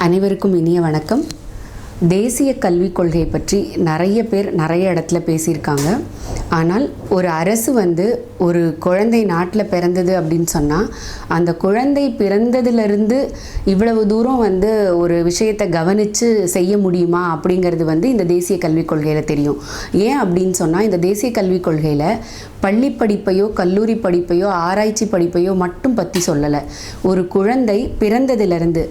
அனைவருக்கும் இனிய வணக்கம். தேசிய கல்விக் கொள்கை பற்றி நிறைய பேர் நிறைய இடத்துல பேசியிருக்காங்க. ஆனால் ஒரு அரசு வந்து ஒரு குழந்தை நாட்டில் பிறந்தது அப்படின்னு சொன்னால் அந்த குழந்தை பிறந்ததுலேருந்து இவ்வளவு தூரம் வந்து ஒரு விஷயத்தை கவனித்து செய்ய முடியுமா அப்படிங்கிறது வந்து இந்த தேசிய கல்விக் கொள்கையில் தெரியும். ஏன் அப்படின்னு சொன்னால் இந்த தேசிய கல்விக் கொள்கையில் பள்ளி படிப்பையோ கல்லூரி படிப்பையோ ஆராய்ச்சி படிப்பையோ மட்டும் பற்றி சொல்லலை. ஒரு குழந்தை பிறந்ததிலிருந்து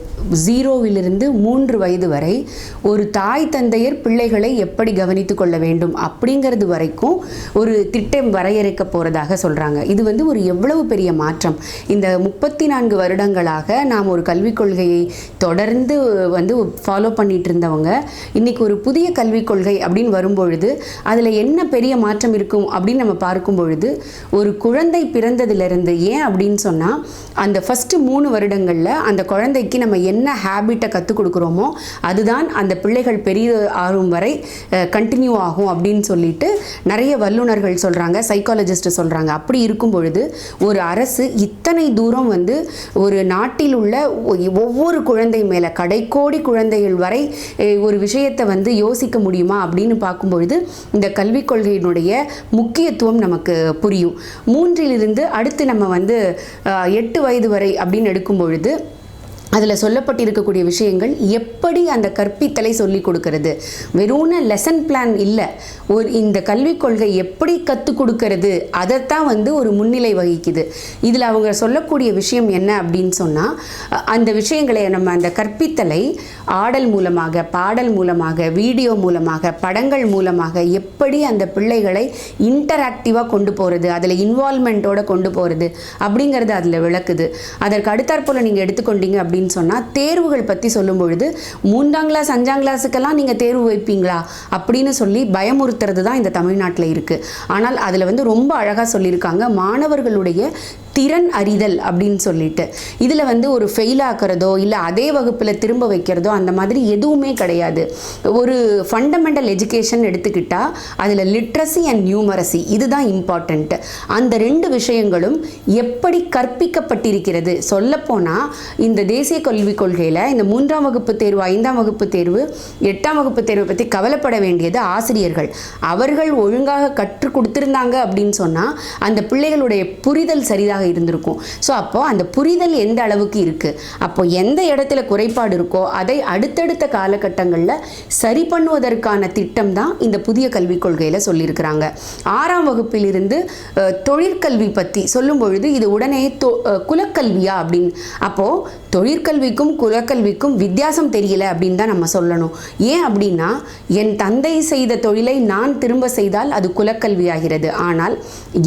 ஜீரோவிலிருந்து மூன்று வயது வரை ஒரு தாய் தந்தையர் பிள்ளைகளை எப்படி கவனித்து கொள்ள வேண்டும் அப்படிங்கிறது வரைக்கும் ஒரு திட்டம் வரையறுக்க போகிறதாக சொல்கிறாங்க இது வந்து ஒரு எவ்வளவு பெரிய மாற்றம். இந்த முப்பத்தி நான்கு வருடங்களாக நாம் ஒரு கல்விக் கொள்கையை தொடர்ந்து வந்து ஃபாலோ பண்ணிட்டு இருந்தவங்க இன்னைக்கு ஒரு புதிய கல்விக் கொள்கை அப்படின்னு வரும்பொழுது அதில் என்ன பெரிய மாற்றம் இருக்கும் அப்படின்னு நம்ம பார்க்கும் பொழுது ஒரு குழந்தை பிறந்ததுலேருந்து ஏன் அப்படின்னு சொன்னால் அந்த ஃபஸ்ட்டு மூணு வருடங்களில் அந்த குழந்தைக்கு நம்ம என்ன ஹேபிட்டை கற்றுக் கொடுக்குறோமோ அதுதான் அந்த பிள்ளைகள் பெரிய ஆகும் வரை கண்டினியூ ஆகும் அப்படின்னு சொல்லிட்டு நிறைய வல்லுநர்கள் சொல்கிறாங்க சைக்காலஜிஸ்ட் சொல்கிறாங்க அப்படி இருக்கும் பொழுது ஒரு அரசு இத்தனை தூரம் வந்து ஒரு நாட்டில் உள்ள ஒ- ஒவ்வொரு குழந்தை மேலே கடைக்கோடி குழந்தைகள் வரை ஒரு விஷயத்தை வந்து யோசிக்க முடியுமா அப்படின்னு பார்க்கும்பொழுது இந்த கல்விக் கொள்கையினுடைய முக்கியத்துவம் நமக்கு புரியும். மூன்றிலிருந்து அடுத்து நம்ம வந்து எட்டு வயது வரை அப்படின்னு எடுக்கும் பொழுது அதில் சொல்லப்பட்டிருக்கக்கூடிய விஷயங்கள் எப்படி அந்த கற்பித்தலை சொல்லிக் கொடுக்கறது? வெறும்னு லெசன் பிளான் இல்லை. ஒரு இந்த கல்விக் கொள்கை எப்படி கற்றுக் கொடுக்கறது? அதைத்தான் வந்து ஒரு முன்னிலை வகிக்குது. இதில் அவங்க சொல்லக்கூடிய விஷயம் என்ன அப்படின்னு சொன்னால் அந்த விஷயங்களை நம்ம அந்த கற்பித்தலை ஆடல் மூலமாக பாடல் மூலமாக வீடியோ மூலமாக படங்கள் மூலமாக எப்படி அந்த பிள்ளைகளை இன்டராக்டிவாக கொண்டு போகிறது அதில் இன்வால்மெண்ட்டோட கொண்டு போகிறது அப்படிங்கிறது அதில் விளக்குது. அதற்கு அடுத்தாற்போல் நீங்கள் எடுத்துக்கொண்டீங்க அப்படின்னு சொன்னால் தேர்வுகள் பற்றி சொல்லும் பொழுது மூன்றாம் கிளாஸ் அஞ்சாம் கிளாஸுக்கெல்லாம் நீங்கள் தேர்வு வைப்பீங்களா? அப்படின்னு சொல்லி பயமுறுத்துறது தான் இந்த தமிழ்நாட்டில் இருக்குது ஆனால் அதில் வந்து ரொம்ப அழகாக சொல்லியிருக்காங்க மாணவர்களுடைய திறன் அறிதல் அப்படின்னு சொல்லிட்டு. இதில் வந்து ஒரு ஃபெயில் ஆக்கிறதோ இல்லை அதே வகுப்பில் திரும்ப வைக்கிறதோ அந்த மாதிரி எதுவுமே கிடையாது. ஒரு ஃபண்டமெண்டல் எஜுகேஷன் எடுத்துக்கிட்டால் அதில் லிட்ரஸி அண்ட் நியூமரசி இதுதான் இம்பார்ட்டண்ட்டு அந்த ரெண்டு விஷயங்களும் எப்படி கற்பிக்கப்பட்டிருக்கிறது? சொல்லப்போனால் இந்த தேசிய கல்விக் கொள்கையில் இந்த மூன்றாம் வகுப்பு தேர்வு ஐந்தாம் வகுப்பு தேர்வு எட்டாம் வகுப்பு தேர்வை பற்றி கவலைப்பட வேண்டியது ஆசிரியர்கள். அவர்கள் ஒழுங்காக கற்றுக் கொடுத்துருந்தாங்க அப்படின்னு சொன்னால் அந்த பிள்ளைகளுடைய புரிதல் சரியாக இருந்திருக்கும். ஸோ அப்போ அந்த புரிதல் எந்த அளவுக்கு இருக்குது அப்போ எந்த இடத்துல குறைபாடு இருக்கோ அதை அடுத்தடுத்த காலகட்டங்களில் சரி பண்ணுவதற்கான திட்டம் தான் இந்த புதிய கல்விக் கொள்கையில் சொல்லியிருக்கிறாங்க. ஆறாம் வகுப்பிலிருந்து தொழிற்கல்வி பற்றி சொல்லும் பொழுது இது உடனே தொ குலக்கல்வியா அப்படின்னு. அப்போது தொழிற்கல்விக்கும் குலக்கல்விக்கும் வித்தியாசம் தெரியல அப்படின்னு தான் நம்ம சொல்லணும். ஏன் அப்படின்னா என் தந்தை செய்த தொழிலை நான் திரும்ப செய்தால் அது குலக்கல்வி ஆகிறது ஆனால்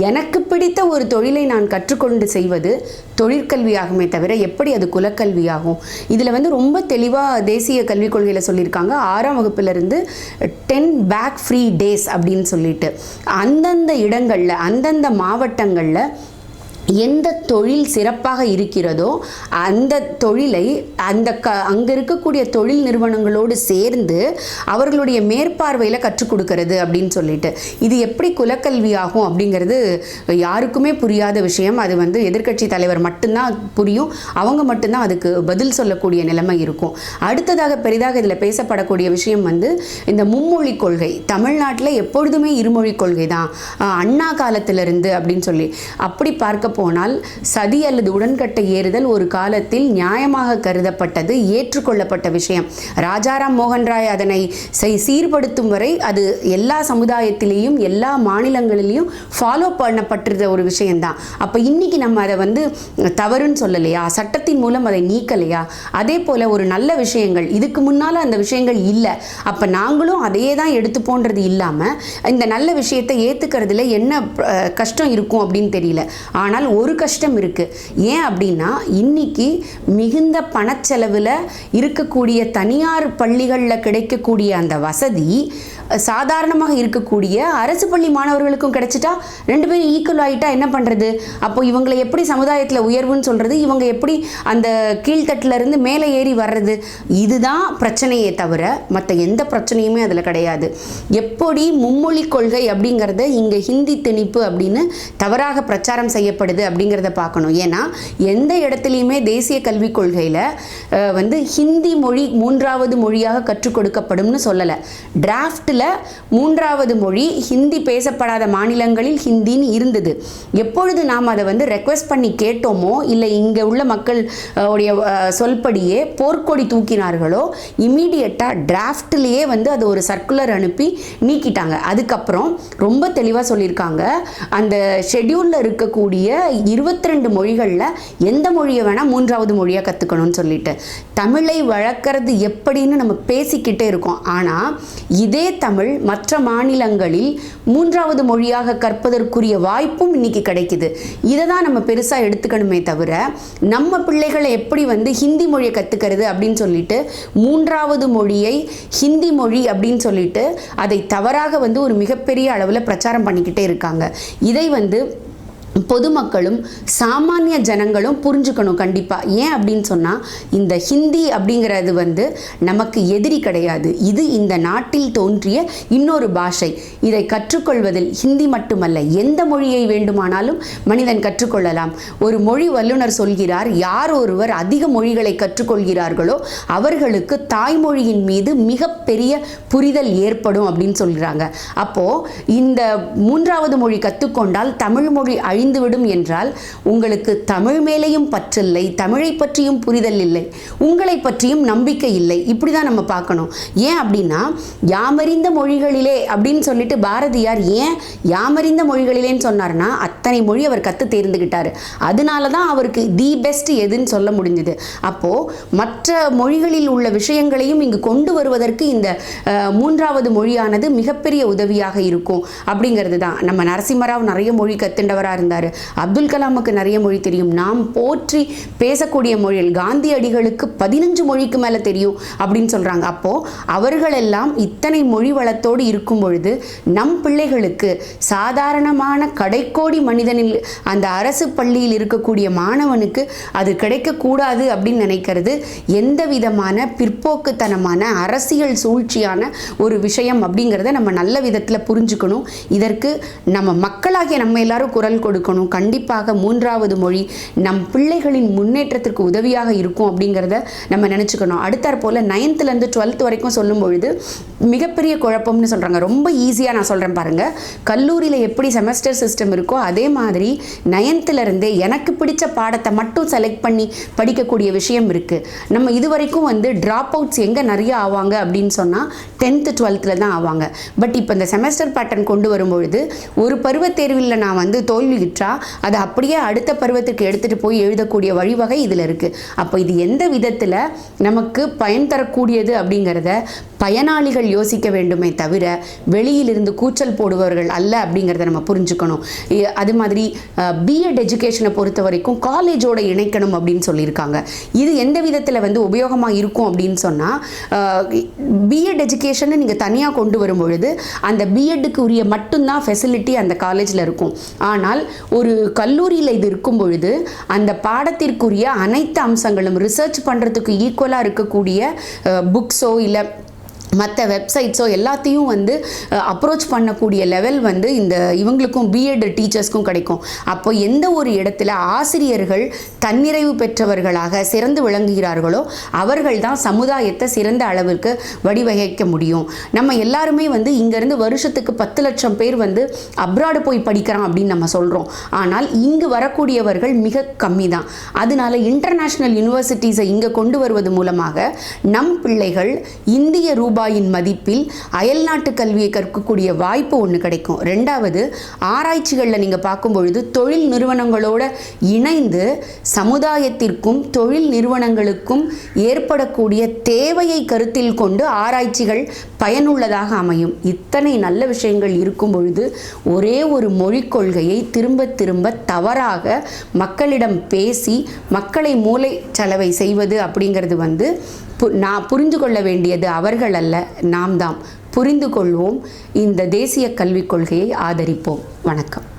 எனக்கு பிடித்த ஒரு தொழிலை நான் கற்றுக்கொண்டு செய்வது தொழிற்கல்வியாகுமே தவிர எப்படி அது குலக்கல்வியாகும்? இதில் வந்து ரொம்ப தெளிவாக தேசிய கல்விக் கொள்கையில் சொல்லியிருக்காங்க. ஆறாம் வகுப்பிலிருந்து டென் பேக் ஃப்ரீ டேஸ் அப்படின்னு சொல்லிட்டு. அந்தந்த இடங்களில் அந்தந்த மாவட்டங்களில் எந்த தொழில் சிறப்பாக இருக்கிறதோ அந்த தொழிலை அந்த க அங்கே இருக்கக்கூடிய தொழில் நிறுவனங்களோடு சேர்ந்து அவர்களுடைய மேற்பார்வையில் கற்றுக் கொடுக்கறது அப்படின்னு சொல்லிட்டு. இது எப்படி குலக்கல்வி ஆகும் அப்படிங்கிறது யாருக்குமே புரியாத விஷயம். அது வந்து எதிர்க்கட்சி தலைவர் மட்டும்தான் புரியும். அவங்க மட்டும்தான் அதுக்கு பதில் சொல்லக்கூடிய நிலைமை இருக்கும். அடுத்ததாக பெரிதாக இதில் பேசப்படக்கூடிய விஷயம் வந்து இந்த மும்மொழி கொள்கை. தமிழ்நாட்டில் எப்பொழுதுமே இருமொழி கொள்கை தான் அண்ணா காலத்திலிருந்து அப்படின்னு சொல்லி. அப்படி பார்க்க போனால் சதி அல்லது உடன்கட்டை ஏறுதல் ஒரு காலத்தில் நியாயமாக கருதப்பட்டது ஏற்றுக்கொள்ளப்பட்ட விஷயம். ராஜாராம் மோகன் ராய் அதனை செய்- சீர்படுத்தும் வரை அது எல்லா சமுதாயத்திலேயும் எல்லா மாநிலங்களிலையும் ஃபாலோ பண்ணப்பட்டிருந்த ஒரு விஷயம்தான். அப்போ இன்னைக்கு நம்ம அதை வந்து தவறுன்னு சொல்லலையா? சட்டத்தின் மூலம் அதை நீக்கலையா? அதே போல் ஒரு நல்ல விஷயங்கள் இதுக்கு முன்னால் அந்த விஷயங்கள் இல்லை. அப்போ நாங்களும் அதையே தான் எடுத்துப்போன்றது இல்லாமல் இந்த நல்ல விஷயத்தை ஏற்றுக்கிறதுல என்ன கஷ்டம் இருக்கும் அப்படின்னு தெரியல. ஆனால் ஒரு கஷ்டம் இருக்குது ஏன் அப்படின்னா இன்னைக்கு மிகுந்த பணச்செலவில் இருக்கக்கூடிய தனியார் பள்ளிகளில் கிடைக்கக்கூடிய அந்த வசதி சாதாரணமாக இருக்கக்கூடிய அரசு பள்ளி மாணவர்களுக்கும் கிடைச்சிட்டா ரெண்டு பேரும் ஈக்குவல் ஆகிட்டா என்ன பண்ணுறது அப்போ இவங்களை எப்படி சமுதாயத்தில் உயர்வுன்னு சொல்கிறது இவங்க எப்படி அந்த கீழ்த்தட்டுல இருந்து மேலே ஏறி வர்றது? இதுதான் பிரச்சனையே தவிர மற்ற எந்த பிரச்சனையுமே அதில் கிடையாது. எப்படி மும்மொழி கொள்கை அப்படிங்கிறத இங்கே ஹிந்தி திணிப்பு அப்படின்னு தவறாக பிரச்சாரம் செய்யப்படுது. வருது அப்படிங்கிறத பார்க்கணும். ஏன்னா எந்த இடத்துலையுமே தேசிய கல்விக் கொள்கையில் வந்து ஹிந்தி மொழி மூன்றாவது மொழியாக கற்றுக் கொடுக்கப்படும்னு சொல்லலை. டிராஃப்டில் மூன்றாவது மொழி ஹிந்தி பேசப்படாத மாநிலங்களில் ஹிந்தின்னு இருந்தது. எப்பொழுது நாம் அதை வந்து ரெக்வெஸ்ட் பண்ணி கேட்டோமோ இல்லை இங்கே உள்ள மக்கள் உடைய சொல்படியே போர்க்கொடி தூக்கினார்களோ இமீடியட்டாக டிராஃப்ட்லேயே வந்து அது ஒரு சர்க்குலர் அனுப்பி நீக்கிட்டாங்க. அதுக்கப்புறம் ரொம்ப தெளிவாக சொல்லியிருக்காங்க. அந்த ஷெட்யூலில் இருக்கக்கூடிய இருபத்தி ரெண்டு மொழிகளில் எந்த மொழியை வேணால் மூன்றாவது மொழியாக கற்றுக்கணும்னு சொல்லிட்டு. தமிழை வளர்க்குறது எப்படின்னு நம்ம பேசிக்கிட்டே இருக்கோம். ஆனால் இதே தமிழ் மற்ற மாநிலங்களில் மூன்றாவது மொழியாக கற்பதற்குரிய வாய்ப்பும் இன்னைக்கு கிடைக்குது. இதை தான் நம்ம பெருசாக எடுத்துக்கணுமே தவிர நம்ம பிள்ளைகளை எப்படி வந்து ஹிந்தி மொழியை கற்றுக்கிறது அப்படின்னு சொல்லிட்டு மூன்றாவது மொழியை ஹிந்தி மொழி அப்படின்னு சொல்லிட்டு அதை தவறாக வந்து ஒரு மிகப்பெரிய அளவில் பிரச்சாரம் பண்ணிக்கிட்டே இருக்காங்க. இதை வந்து பொதுமக்களும் சாமானிய ஜனங்களும் புரிஞ்சுக்கணும் கண்டிப்பாக ஏன் அப்படின்னு சொன்னால் இந்த ஹிந்தி அப்படிங்கிறது வந்து நமக்கு எதிரி கிடையாது. இது இந்த நாட்டில் தோன்றிய இன்னொரு பாஷை. இதை கற்றுக்கொள்வதில் ஹிந்தி மட்டுமல்ல எந்த மொழியை வேண்டுமானாலும் மனிதன் கற்றுக்கொள்ளலாம். ஒரு மொழி வல்லுனர் சொல்கிறார் யார் ஒருவர் அதிக மொழிகளை கற்றுக்கொள்கிறார்களோ அவர்களுக்கு தாய்மொழியின் மீது மிகப்பெரிய புரிதல் ஏற்படும் அப்படின்னு சொல்கிறாங்க அப்போது இந்த மூன்றாவது மொழி கற்றுக்கொண்டால் தமிழ் மொழி அழிந்துவிடும் என்றால் உங்களுக்கு தமிழ் மேலேயும் பற்றில்லை தமிழை பற்றியும் புரிதல் இல்லை உங்களை பற்றியும் நம்பிக்கை இல்லை. இப்படி தான் நம்ம பார்க்கணும். ஏன் அப்படின்னா யாமறிந்த மொழிகளிலே அப்படின்னு சொல்லிட்டு பாரதியார் ஏன் யாமறிந்த மொழிகளிலேன்னு சொன்னார்னா அத்தனை மொழி அவர் கற்று தேர்ந்துக்கிட்டார் அதனால தான் அவருக்கு தி பெஸ்ட் எதுன்னு சொல்ல முடிஞ்சது. அப்போது மற்ற மொழிகளில் உள்ள விஷயங்களையும் இங்கு கொண்டு வருவதற்கு இந்த மூன்றாவது மொழியானது மிகப்பெரிய உதவியாக இருக்கும். அப்படிங்கிறது தான் நம்ம நரசிம்மராவ் நிறைய மொழி கத்துண்டவராக இருந்தார் அப்துல் கலாமுக்கு நிறைய மொழி தெரியும். நாம் போற்றி பேசக்கூடிய மொழியில் காந்தியடிகளுக்கு பதினஞ்சு மொழிக்கு மேலே தெரியும் அப்படின்னு சொல்கிறாங்க அப்போது அவர்களெல்லாம் இத்தனை மொழி வளத்தோடு இருக்கும் பொழுது நம் பிள்ளைகளுக்கு சாதாரணமான கடைக்கோடி மனிதனில் அந்த அரசு பள்ளியில் இருக்கக்கூடிய மாணவனுக்கு அது கிடைக்கக்கூடாது அப்படின்னு நினைக்கிறது எந்த விதமான பிற்போக்குத்தனமான அரசியல் சூழ்ச்சியான ஒரு விஷயம் அப்படிங்கிறத நம்ம நல்ல விதத்தில் புரிஞ்சுக்கணும். இதற்கு நம்ம மக்களாகிய நம்ம எல்லாரும் குரல் கொடுக்கணும். கண்டிப்பாக மூன்றாவது மொழி நம் பிள்ளைகளின் முன்னேற்றத்திற்கு உதவியாக இருக்கும் அப்படிங்கிறத நம்ம நினச்சிக்கணும். அடுத்தாற் போல் நைன்த்துலேருந்து டுவெல்த் வரைக்கும் சொல்லும் பொழுது மிகப்பெரிய குழப்பம்னு சொல்கிறாங்க ரொம்ப ஈஸியாக நான் சொல்கிறேன் பாருங்கள் கல்லூரியில் எப்படி செமஸ்டர் சிஸ்டம் இருக்கோ அதே மாதிரி நயன்த்துலேருந்தே எனக்கு பிடிச்ச பாடத்தை மட்டும் செலக்ட் பண்ணி படிக்கக்கூடிய விஷயம் இருக்குது நம்ம இது வரைக்கும் வந்து ட்ராப் அவுட்ஸ் எங்கே நிறைய ஆவாங்க அப்படின்னு சொன்னால் டென்த்து டுவெல்த்தில் தான் ஆவாங்க. பட் இப்போ இந்த செமஸ்டர் பேட்டர்ன் கொண்டு வரும்பொழுது ஒரு பருவத் தேர்வில் நான் வந்து தோல்வியுற்றா அதை அப்படியே அடுத்த பருவத்துக்கு எடுத்துகிட்டு போய் எழுதக்கூடிய வழிவகை இதில் இருக்குது அப்போ இது எந்த விதத்தில் நமக்கு பயன் தரக்கூடியது அப்படிங்கிறத பயனாளிகள் யோசிக்க வேண்டுமே தவிர வெளியிலிருந்து கூச்சல் போடுபவர்கள் அல்ல அப்படிங்கிறத நம்ம புரிஞ்சுக்கணும். அது மாதிரி பிஎட் எஜுகேஷனை பொறுத்த வரைக்கும் காலேஜோட இணைக்கணும் அப்படின்னு சொல்லியிருக்காங்க. இது எந்த விதத்தில் வந்து உபயோகமாக இருக்கும் அப்படின்னு சொன்னால் பிஎட் எஜுகேஷனை நீங்கள் தனியாக கொண்டு வரும் பொழுது அந்த பிஎட்டுக்கு உரிய மட்டும்தான் ஃபெசிலிட்டி அந்த காலேஜில் இருக்கும். ஆனால் ஒரு கல்லூரியில் இது இருக்கும் பொழுது அந்த பாடத்திற்குரிய அனைத்து அம்சங்களும் ரிசர்ச் பண்ணுறதுக்கு ஈக்குவலாக இருக்கக்கூடிய புக்ஸோ இல்லை மற்ற வெப்சைட்ஸோ எல்லாத்தையும் வந்து அப்ரோச் பண்ணக்கூடிய லெவல் வந்து இந்த இவங்களுக்கும் பிஎட் டீச்சர்ஸ்க்கும் கிடைக்கும். அப்போ எந்த ஒரு இடத்துல ஆசிரியர்கள் தன்னிறைவு பெற்றவர்களாக சிறந்து விளங்குகிறார்களோ அவர்கள் தான் சமுதாயத்தை சிறந்த அளவிற்கு வடிவகைக்க முடியும். நம்ம எல்லாருமே வந்து இங்கேருந்து வருஷத்துக்கு பத்து லட்சம் பேர் வந்து அப்ராடு போய் படிக்கிறான் அப்படின்னு நம்ம சொல்கிறோம் ஆனால் இங்கு வரக்கூடியவர்கள் மிக கம்மி தான் அதனால இன்டர்நேஷ்னல் யூனிவர்சிட்டிஸை இங்கே கொண்டு வருவது மூலமாக நம் பிள்ளைகள் இந்திய ரூபாயின் மதிப்பில் அயல்நாட்டு கல்வியை கற்கக்கூடிய வாய்ப்பு ஒன்று கிடைக்கும். ரெண்டாவது ஆராய்ச்சிகளில் நீங்கள் பார்க்கும் பொழுது தொழில் நிறுவனங்களோட இணைந்து சமுதாயத்திற்கும் தொழில் நிறுவனங்களுக்கும் ஏற்படக்கூடிய தேவையை கருத்தில் கொண்டு ஆராய்ச்சிகள் பயனுள்ளதாக அமையும். இத்தனை நல்ல விஷயங்கள் இருக்கும் பொழுது ஒரே ஒரு மொழிக் கொள்கையை திரும்ப திரும்ப தவறாக மக்களிடம் பேசி மக்களை மூளை செலவை செய்வது அப்படிங்கிறது வந்து நான் புரிந்து கொள்ள வேண்டியது அவர்கள் அல்ல நாம் தாம் புரிந்து கொள்வோம். இந்த தேசிய கல்விக் கொள்கையை ஆதரிப்போம். வணக்கம்.